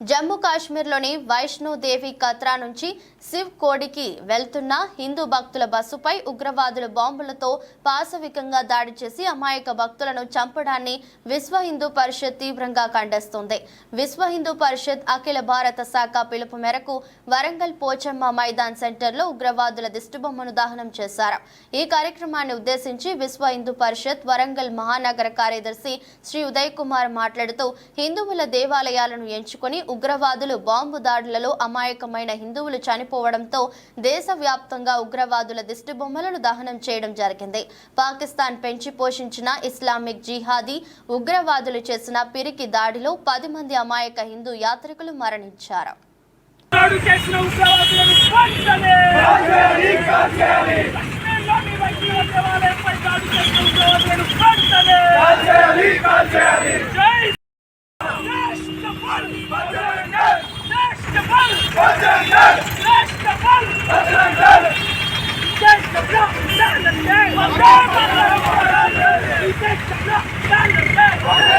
జమ్మూ కాశ్మీర్లోని వైష్ణోదేవి కత్రా నుంచి శివ్ కోడికి వెళ్తున్న హిందూ భక్తుల బస్సుపై ఉగ్రవాదులు బాంబులతో పాశవికంగా దాడి చేసి అమాయక భక్తులను చంపడాన్ని విశ్వ హిందూ పరిషత్ తీవ్రంగా ఖండిస్తోంది. విశ్వ హిందూ పరిషత్ అఖిల భారత శాఖ పిలుపు మేరకు వరంగల్ పోచమ్మ మైదాన్ సెంటర్లో ఉగ్రవాదుల దిష్టిబొమ్మను దహనం చేశారు. ఈ కార్యక్రమాన్ని ఉద్దేశించి విశ్వ హిందూ పరిషత్ వరంగల్ మహానగర కార్యదర్శి శ్రీ ఉదయ్ కుమార్ మాట్లాడుతూ హిందువుల దేవాలయాలను ఎంచుకొని ఉగ్రవాదులు బాంబు దాడులలో అమాయకమైన హిందువులు చనిపోవడంతో దేశవ్యాప్తంగా ఉగ్రవాదుల దిష్టిబొమ్మలను దహనం చేయడం జరిగింది. పాకిస్తాన్ పెంచి పోషించిన ఇస్లామిక్ జిహాదీ ఉగ్రవాదులు చేసిన పిరికి దాడిలో పది మంది అమాయక హిందూ యాత్రికులు మరణించారు దాడి చేసిన ఉగ్రవాదులను వెంటనే కశ్మీర్లోని వైద్యుల దేవాలయంపై దాడి చేసిన ఉగ్రవాదులను వెంటనే జై రాష్ట్రపల్ రాష్ట్రపల్ రాష్ట్రపల్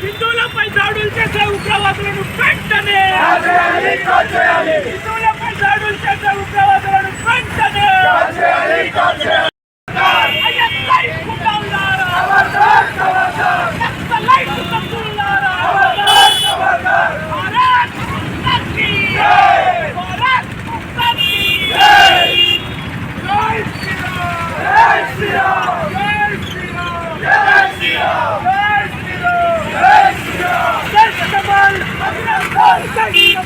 హిందువులపై దాడులు చేసే ఉగ్రవాదులను వెంటనే హిందువులపై దాడులు చేసే ఉగ్రవాదులను వెంటనే ఐఎస్ఐ కుటుంబాలారా ఎస్ఎల్ఐ కుటుంబాలారా భారత్ ముక్తి భారత్ ముక్తి జై శ్రీరామ్ జై శ్రీరామ్ జై శ్రీరామ్ జై శ్రీరామ్ జై శ్రీరామ్ జై శ్రీరామ్ జై కమల్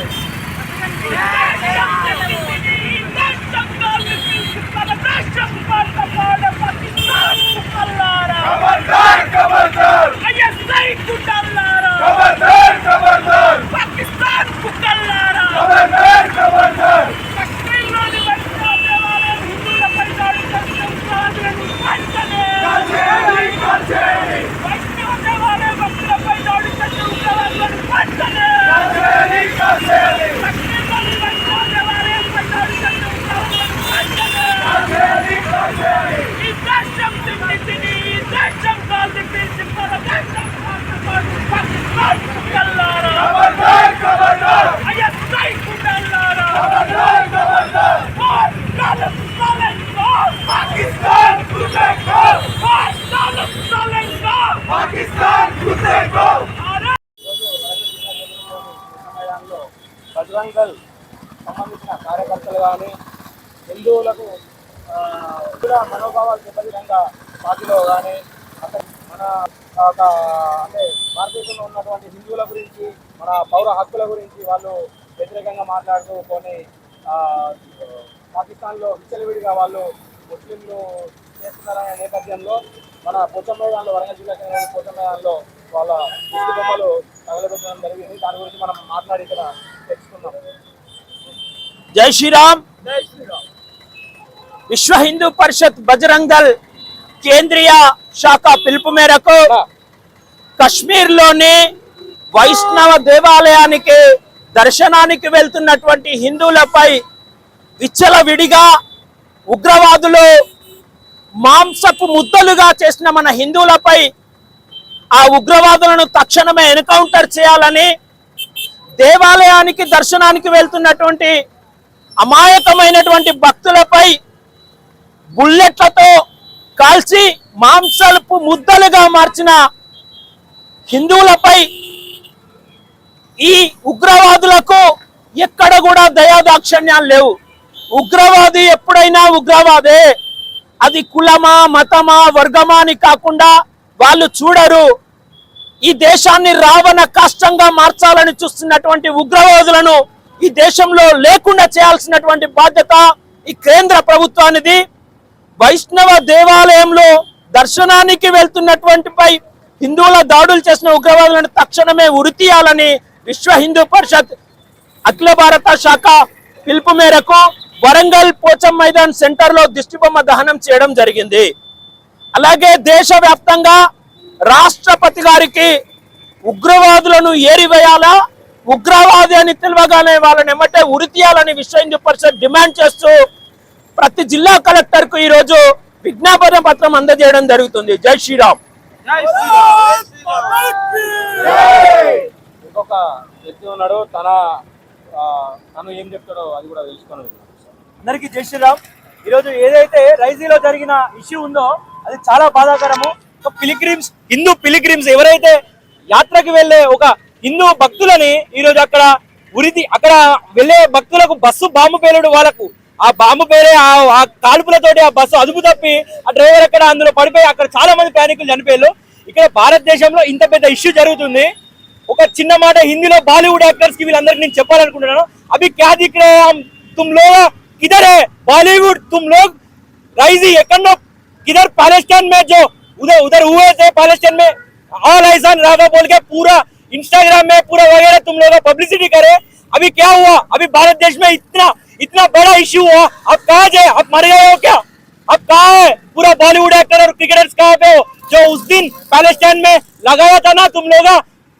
జై కమల్ జై కమల్ భారత్ ముక్తి పాకిస్తాన్ కుక్కల్లారా కశ్మీర్లోని వైష్ణవ దేవాలయం హిందువులపై దాడి చేసిన ఉగ్రవాదులను వెంటనే వైష్ణవ దేవాలయ భక్తులపై దాడి చేసిన ఉగ్రవాదులను వెంటనే కశ్మీర్లోని వైష్ణవ దేవాలయంపై దాడి చేసిన ఉగ్రవాదులను వెంటనే ఈ దేశం దిగ్నితిని ఈ దేశం గాలి పీల్చి మన దేశం కాపాడు పాకిస్తాన్ కుక్కల్లారా ఐఎస్ఐ కుక్కల్లారా వార్ కాలం సాలెంగా పాకిస్తాన్ కుక్కల్లారా వార్ కాలం సాలెంగా పాకిస్తాన్ కుసేకో భారత్ సమయంలో బజరంగల్ సంబంధించిన కార్యకర్తలు కానీ హిందువులకు కూడా మనోభావాలు విధంగా పార్టీలో కానీ అంటే మన ఒక అంటే భారతదేశంలో ఉన్నటువంటి హిందువుల గురించి మన పౌర హక్కుల గురించి వాళ్ళు వ్యతిరేకంగా మాట్లాడుతూ కొన్ని పాకిస్తాన్లో విచ్చలవిడిగా వాళ్ళు ముస్లింలు చేస్తున్నారనే నేపథ్యంలో మన పోచమ్మేదాన్లో వరంగల్ జిల్లా కేంద్రం పోచమ్మేదాన్లో వాళ్ళ దిష్టి బొమ్మలు తగలబెట్టడం జరిగింది. దాని గురించి మనం మాట్లాడి ఇక్కడ తెలుసుకుందాం. జై శ్రీరామ్. జై శ్రీరామ్. విశ్వ హిందూ పరిషత్ బజరంగల్ కేంద్రీయ శాఖ పిలుపు మేరకు కశ్మీర్లోని వైష్ణవ దేవాలయానికి దర్శనానికి వెళ్తున్నటువంటి హిందువులపై విచ్చలవిడిగా ఉగ్రవాదులు మాంసపు ముద్దలుగా చేసిన మన హిందువులపై ఆ ఉగ్రవాదులను తక్షణమే ఎన్కౌంటర్ చేయాలని దేవాలయానికి దర్శనానికి వెళ్తున్నటువంటి అమాయకమైనటువంటి భక్తులపై బుల్లెట్లతో కాల్చి మాంసపు ముద్దలుగా మార్చిన హిందువులపై ఈ ఉగ్రవాదులకు ఎక్కడ కూడా దయాదాక్షణ్యాలు లేవు. ఉగ్రవాది ఎప్పుడైనా ఉగ్రవాదే. అది కులమా మతమా వర్గమా అని కాకుండా వాళ్ళు చూడరు. ఈ దేశాన్ని రావణ కష్టంగా మార్చాలని చూస్తున్నటువంటి ఉగ్రవాదులను ఈ దేశంలో లేకుండా చేయాల్సినటువంటి బాధ్యత ఈ కేంద్ర ప్రభుత్వానిది. వైష్ణవ దేవాలయంలో దర్శనానికి వెళ్తున్నటువంటిపై హిందువుల దాడులు చేసిన ఉగ్రవాదులను తక్షణమే ఉరితీయాలని విశ్వ హిందూ పరిషత్ అఖిల భారత శాఖ పిలుపు మేరకు వరంగల్ పోచం మైదాన్ సెంటర్లో దిష్టిబొమ్మ దహనం చేయడం జరిగింది. అలాగే దేశవ్యాప్తంగా రాష్ట్రపతి గారికి ఉగ్రవాదులను ఏరివేయాలా ఉగ్రవాది అని తెలియగానే వాళ్ళని ఎమ్మటే ఉరి తీయాలని విశ్వ హిందూ పరిషత్ డిమాండ్ చేస్తూ ప్రతి జిల్లా కలెక్టర్కు ఈ రోజు విజ్ఞాపన పత్రం అందజేయడం జరుగుతుంది. జై శ్రీరామ్. ఇంకొక వ్యక్తి ఉన్నాడు తన తను ఏం చెప్తాడో అది కూడా తెలుసుకొని విందాం. అందరికీ జై శ్రీరామ్. ఈరోజు ఏదైతే రైజీలో జరిగిన ఇష్యూ ఉందో అది చాలా బాధాకరము. ఒక పిలిగ్రిమ్స్ హిందూ పిలిగ్రిమ్స్ ఎవరైతే యాత్రకి వెళ్ళే ఒక హిందూ భక్తులని ఈరోజు అక్కడ ఉరిది అక్కడ వెళ్ళే భక్తులకు బస్సు బాంబు పేలుడు వాళ్ళకు. ఆ బాంబు పేరే ఆ ఆ కాల్పులతోటి ఆ బస్సు అదుపు తప్పి ఆ డ్రైవర్ అక్కడ అందులో పడిపోయి అక్కడ చాలా మంది ప్రయాణికులు చనిపోయారు. ఇక్కడ భారతదేశంలో ఇంత పెద్ద ఇష్యూ జరుగుతుంది. ఒక చిన్న మాట హిందీలో బాలీవుడ్ యాక్టర్స్కి వీళ్ళందరికీ నేను చెప్పాలనుకుంటున్నాను. అభి క్యా దిక్ రే తుమ్ किधर है, बॉलीवुड, तुम लोग, राइजी एकडनो किधर पैलेस्टाइन में जो उधर उधर हुए थे पैलेस्टाइन में ऑल ऐसा रागा बोल के पूरा इंस्टाग्राम में, पूरा वगैरह तुम लोग पब्लिसिटी करे। अभी क्या हुआ? अभी भारत देश में इतना इतना बड़ा इश्यू हुआ। अब कहा जाए? अब मर गए हो क्या? अब कहा है? पूरा बॉलीवुड एक्टर और क्रिकेटर्स कहा पे हो? जो उस दिन पैलेस्टाइन में लगाया था ना तुम लोग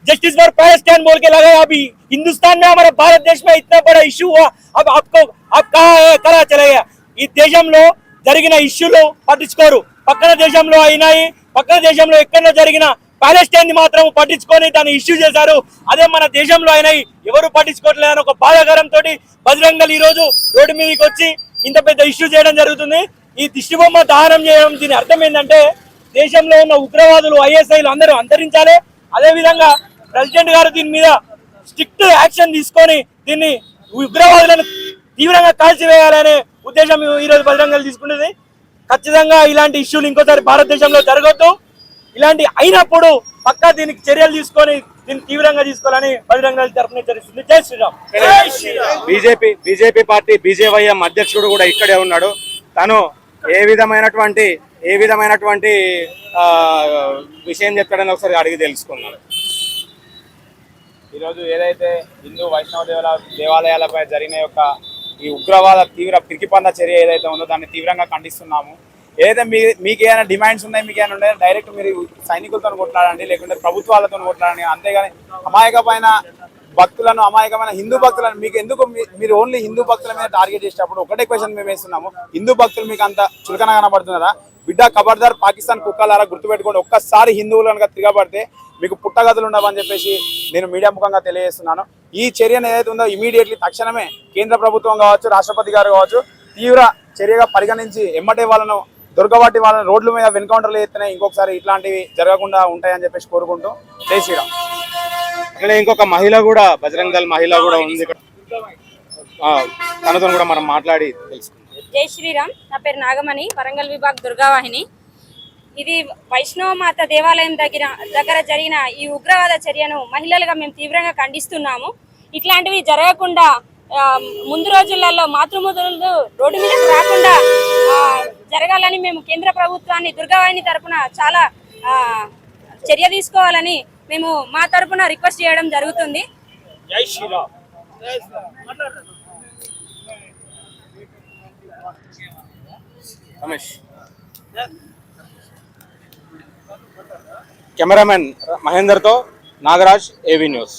जस्टिस फॉर पैलेस्टाइन बोल के लगाया अभी हिंदुस्तान में हमारे भारत देश में इतना बड़ा इश्यू हुआ अब आपको अब कहा है करा चलेगा ఈ దేశంలో జరిగిన ఇష్యూలు పట్టించుకోరు పక్కన దేశంలో అయినాయి పక్కన దేశంలో ఎక్కడో జరిగిన ప్యాలెస్టైన్ ని మాత్రం పట్టించుకొని దాన్ని ఇష్యూ చేశారు అదే మన దేశంలో అయినాయి ఎవరు పట్టించుకోవట్లేదని ఒక బాధాకరంతో బజరంగల్ ఈ రోజు రోడ్డు మీదకి వచ్చి ఇంత పెద్ద ఇష్యూ చేయడం జరుగుతుంది ఈ దిష్టి బొమ్మ దహనం చేయడం దీని అర్థం ఏంటంటే దేశంలో ఉన్న ఉగ్రవాదులు ఐఎస్ఐలు అందరూ అంతరించాలి అదే విధంగా ప్రెసిడెంట్ గారు దీని మీద స్ట్రిక్ట్ యాక్షన్ తీసుకొని దీన్ని ఉగ్రవాదులను తీవ్రంగా కాల్చివేయాలనే ఉద్దేశం ఈ రోజు బహిరంగలు తీసుకునేది ఖచ్చితంగా ఇలాంటి ఇష్యూలు ఇంకోసారి భారతదేశంలో జరగొద్దు. ఇలాంటి అయినప్పుడు పక్కా దీనికి చర్యలు తీసుకొని దీన్ని తీవ్రంగా తీసుకోవాలని బహిరంగ తరఫున హెచ్చరిస్తుంది. జై Shriram. BJP BJP party BJYM అధ్యక్షుడు కూడా ఇక్కడే ఉన్నాడు. తను ఏ విధమైనటువంటి ఏ విధమైనటువంటి విషయం చెప్తాడని ఒకసారి అడిగి తెలుసుకున్నాను ఈరోజు ఏదైతే హిందూ వైష్ణవ దేవాల దేవాలయాలపై జరిగిన యొక్క ఈ ఉగ్రవాద తీవ్ర పిరికిపంద చర్య ఏదైతే ఉందో దాన్ని తీవ్రంగా ఖండిస్తున్నాము. ఏదైతే మీ మీకు ఏమైనా డిమాండ్స్ ఉన్నాయి మీకు ఏమైనా ఉన్నాయో డైరెక్ట్ మీరు సైనికులతో కొట్లాడండి లేకుంటే ప్రభుత్వాలతో కొట్లాడండి. అంతేగాని అమాయకమైన భక్తులను అమాయకమైన హిందూ భక్తులను మీకు ఎందుకు మీరు ఓన్లీ హిందూ భక్తుల మీద టార్గెట్ చేసేటప్పుడు ఒకటే క్వశ్చన్ మేము వేస్తున్నాము. హిందూ భక్తులు మీకు అంత చులకన కనబడుతున్నారా? బిడ్డ ఖబర్దార్ పాకిస్తాన్ కుక్కలారా గుర్తుపెట్టుకోండి ఒక్కసారి హిందువులు కనుక తిరగబడితే మీకు పుట్టగతులు ఉండవని చెప్పేసి నేను మీడియా ముఖంగా తెలియజేస్తున్నాను. ఈ చర్యను ఏదైతే ఉందో ఇమీడియట్లీ తక్షణమే కేంద్ర ప్రభుత్వం కావచ్చు రాష్ట్రపతి గారు కావచ్చు తీవ్ర చర్యగా పరిగణించి ఎమ్మటే వాళ్ళను దొరకబట్టి వాళ్ళని రోడ్ల మీద ఎన్కౌంటర్లు ఎత్తినా ఇంకొకసారి ఇట్లాంటివి జరగకుండా ఉంటాయని చెప్పేసి కోరుకుంటూ జై శ్రీరామ్. ఇక్కడ ఇంకొక మహిళ కూడా బజరంగ్ దళ మహిళ కూడా ఉంది. ఇక్కడ తనతో కూడా మనం మాట్లాడి తెలుసుకుందాం. జై శ్రీరామ్. నా పేరు నాగమణి వరంగల్ విభాగ్ దుర్గావాహిని. ఇది వైష్ణవ మాత దేవాలయం దగ్గర దగ్గర జరిగిన ఈ ఉగ్రవాద చర్యను మహిళలుగా మేము తీవ్రంగా ఖండిస్తున్నాము. ఇట్లాంటివి జరగకుండా ముందు రోజులలో మాతృమూతులు రోడ్డు మీద రాకుండా జరగాలని మేము కేంద్ర ప్రభుత్వాన్ని దుర్గావాహిని తరపున చాలా చర్య తీసుకోవాలని మేము మా తరపున రిక్వెస్ట్ చేయడం జరుగుతుంది. జై Sriram. Ramesh cameraman మహేందర్తో Nagaraj AV news